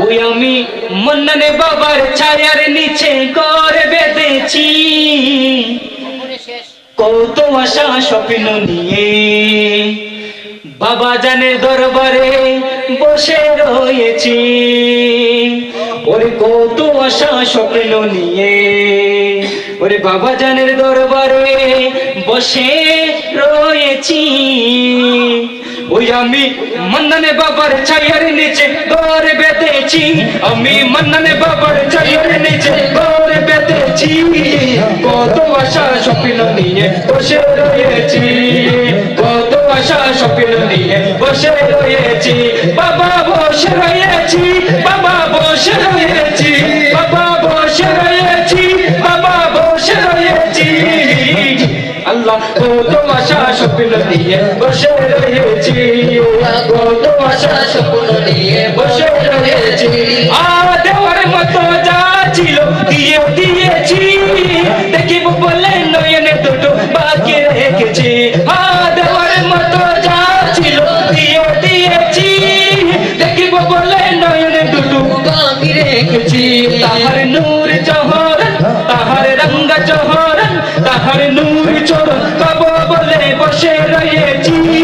ওই আমি মন্ননে বাবার ছায়ার নিচে ঘর বেঁধেছি। কত আশা স্বপ্ন নিয়ে। বাবা জানের দরবারে বসে রয়েছি। ওরে কত আশা স্বপ্ন নিয়ে। ওরে বাবা জানের দরবারে বসে রয়েছি। ওই আমি মন্ননে বাবার ছায়ার নিচে ঘর বেঁধেছি আমি মন্ননে বাবার ছায়ার নিচে ঘর বেঁধেছি। কত আশা স্বপ্ন নিয়ে বসে রয়েছি, কত আশা স্বপ্ন নিয়ে বসে রয়েছি। বাবা বসে রয়েছি, বাবা বসে রয়েছি, বাবা বসে রয়েছি, বাবা বসে রয়েছি। আল্লাহ কত আশা স্বপ্ন নিয়ে বসে রয়েছি। আশা স্বপ্ন নিয়ে বসে রয়েছি দেওয়ার মতো যা ছিল দিয়ে দিয়েছি দেখিব বলে নয়নে দুটো বাকি রেখেছি দেওয়ার মতো যা ছিল দিয়ে দিয়েছি দেখিব বলে নয়নে দুটো বাকি রেখেছি তাহার নূর জহর তাহার রঙ্গ জহর তাহার নূর চোর কব বলে বসে রয়েছি